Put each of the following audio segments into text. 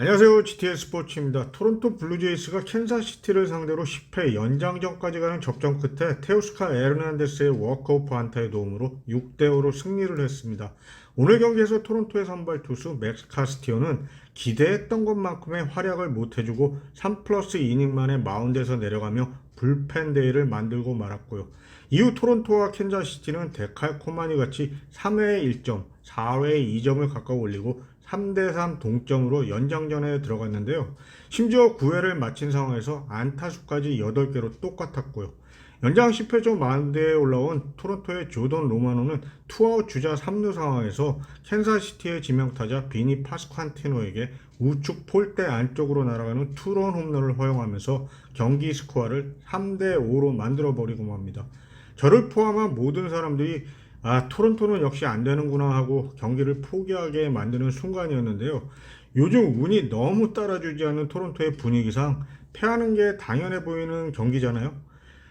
안녕하세요. GTS 스포츠입니다. 토론토 블루제이스가 캔자시티를 상대로 10회 연장전까지 가는 접전 끝에 테오스카 에르난데스의 워크오프 안타의 도움으로 6대5로 승리를 했습니다. 오늘 경기에서 토론토의 선발 투수 맥스 카스티오는 기대했던 것만큼의 활약을 못해주고 3 플러스 이닝 만에 마운드에서 내려가며 불펜 데이를 만들고 말았고요. 이후 토론토와 캔자시티는 데칼코마니 같이 3회에 1점, 4회에 2점을 각각 올리고 3대3 동점으로 연장전에 들어갔는데요. 심지어 9회를 마친 상황에서 안타수까지 8개로 똑같았고요. 연장 10회 초 마운드에 올라온 토론토의 조던 로마노는 투아웃 주자 3루 상황에서 캔사시티의 지명타자 비니 파스칸티노에게 우측 폴대 안쪽으로 날아가는 투런 홈런을 허용하면서 경기 스코어를 3대 5로 만들어 버리고 맙니다. 저를 포함한 모든 사람들이 아, 토론토는 역시 안 되는구나 하고 경기를 포기하게 만드는 순간이었는데요. 요즘 운이 너무 따라주지 않는 토론토의 분위기상 패하는 게 당연해 보이는 경기잖아요.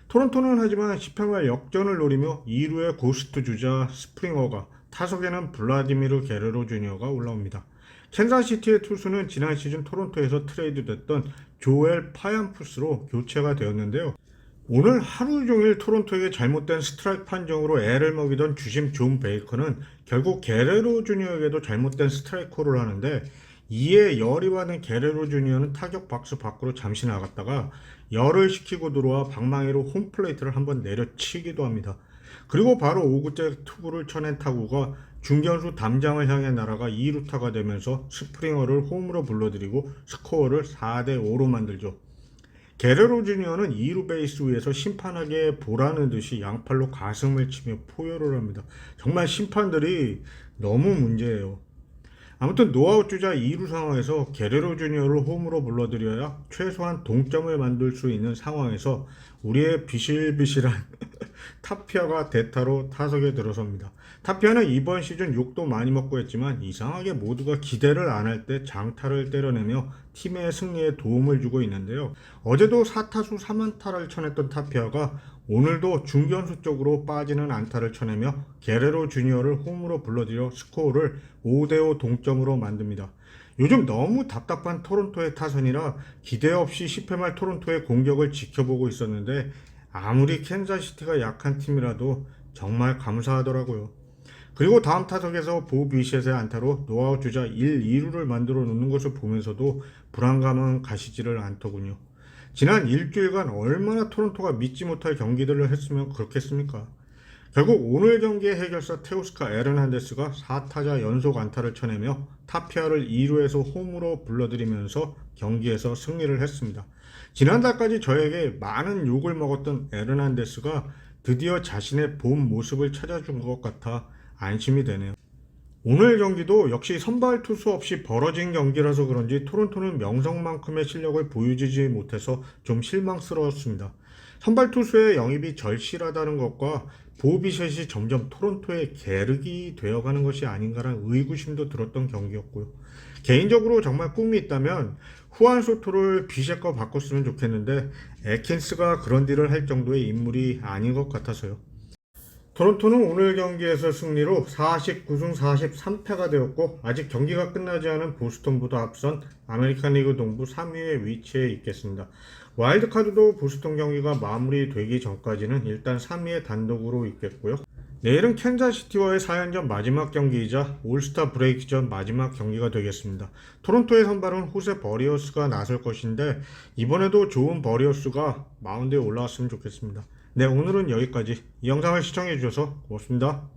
토론토는 하지만 10회 말 역전을 노리며 2루의 고스트 주자 스프링어가 타석에는 블라디미르 게르로 주니어가 올라옵니다. 캔자시티의 투수는 지난 시즌 토론토에서 트레이드 됐던 조엘 파얀푸스로 교체가 되었는데요. 오늘 하루 종일 토론토에게 잘못된 스트라이크 판정으로 애를 먹이던 주심 존 베이커는 결국 게레로 주니어에게도 잘못된 스트라이크 콜을 하는데 이에 열이 받은 게레로 주니어는 타격 박스 밖으로 잠시 나갔다가 열을 식히고 들어와 방망이로 홈플레이트를 한번 내려치기도 합니다. 그리고 바로 5구째 투구를 쳐낸 타구가 중견수 담장을 향해 날아가 2루타가 되면서 스프링어를 홈으로 불러들이고 스코어를 4대5로 만들죠. 게레로 주니어는 2루 베이스 위에서 심판에게 보라는 듯이 양팔로 가슴을 치며 포효를 합니다. 정말 심판들이 너무 문제예요. 아무튼 노아웃 주자 2루 상황에서 게레로 주니어를 홈으로 불러들여야 최소한 동점을 만들 수 있는 상황에서 우리의 비실비실한 타피아가 대타로 타석에 들어섭니다. 타피아는 이번 시즌 욕도 많이 먹고 했지만 이상하게 모두가 기대를 안 할 때 장타를 때려내며 팀의 승리에 도움을 주고 있는데요. 어제도 4타수 3안타를 쳐냈던 타피아가 오늘도 중견수 쪽으로 빠지는 안타를 쳐내며 게레로 주니어를 홈으로 불러들여 스코어를 5대5 동점으로 만듭니다. 요즘 너무 답답한 토론토의 타선이라 기대 없이 10회 말 토론토의 공격을 지켜보고 있었는데 아무리 캔자시티가 약한 팀이라도 정말 감사하더라고요. 그리고 다음 타석에서 보 비셋의 안타로 노아웃 주자 1, 2루를 만들어 놓는 것을 보면서도 불안감은 가시지를 않더군요. 지난 일주일간 얼마나 토론토가 믿지 못할 경기들을 했으면 그렇겠습니까? 결국 오늘 경기의 해결사 테오스카 에르난데스가 4타자 연속 안타를 쳐내며 타피아를 2루에서 홈으로 불러들이면서 경기에서 승리를 했습니다. 지난달까지 저에게 많은 욕을 먹었던 에르난데스가 드디어 자신의 본 모습을 찾아준 것 같아 안심이 되네요. 오늘 경기도 역시 선발 투수 없이 벌어진 경기라서 그런지 토론토는 명성만큼의 실력을 보여주지 못해서 좀 실망스러웠습니다. 선발 투수의 영입이 절실하다는 것과 보비셋이 점점 토론토의 계륵이 되어가는 것이 아닌가라는 의구심도 들었던 경기였고요. 개인적으로 정말 꿈이 있다면 후안 소토를 비셋과 바꿨으면 좋겠는데 에킨스가 그런 딜을 할 정도의 인물이 아닌 것 같아서요. 토론토는 오늘 경기에서 승리로 49승 43패가 되었고 아직 경기가 끝나지 않은 보스턴보다 앞선 아메리칸 리그 동부 3위에 위치해 있겠습니다. 와일드카드도 보스턴 경기가 마무리되기 전까지는 일단 3위에 단독으로 있겠고요. 내일은 캔자시티와의 4연전 마지막 경기이자 올스타 브레이크 전 마지막 경기가 되겠습니다. 토론토의 선발은 호세 버리어스가 나설 것인데 이번에도 좋은 버리어스가 마운드에 올라왔으면 좋겠습니다. 네, 오늘은 여기까지. 이 영상을 시청해 주셔서 고맙습니다.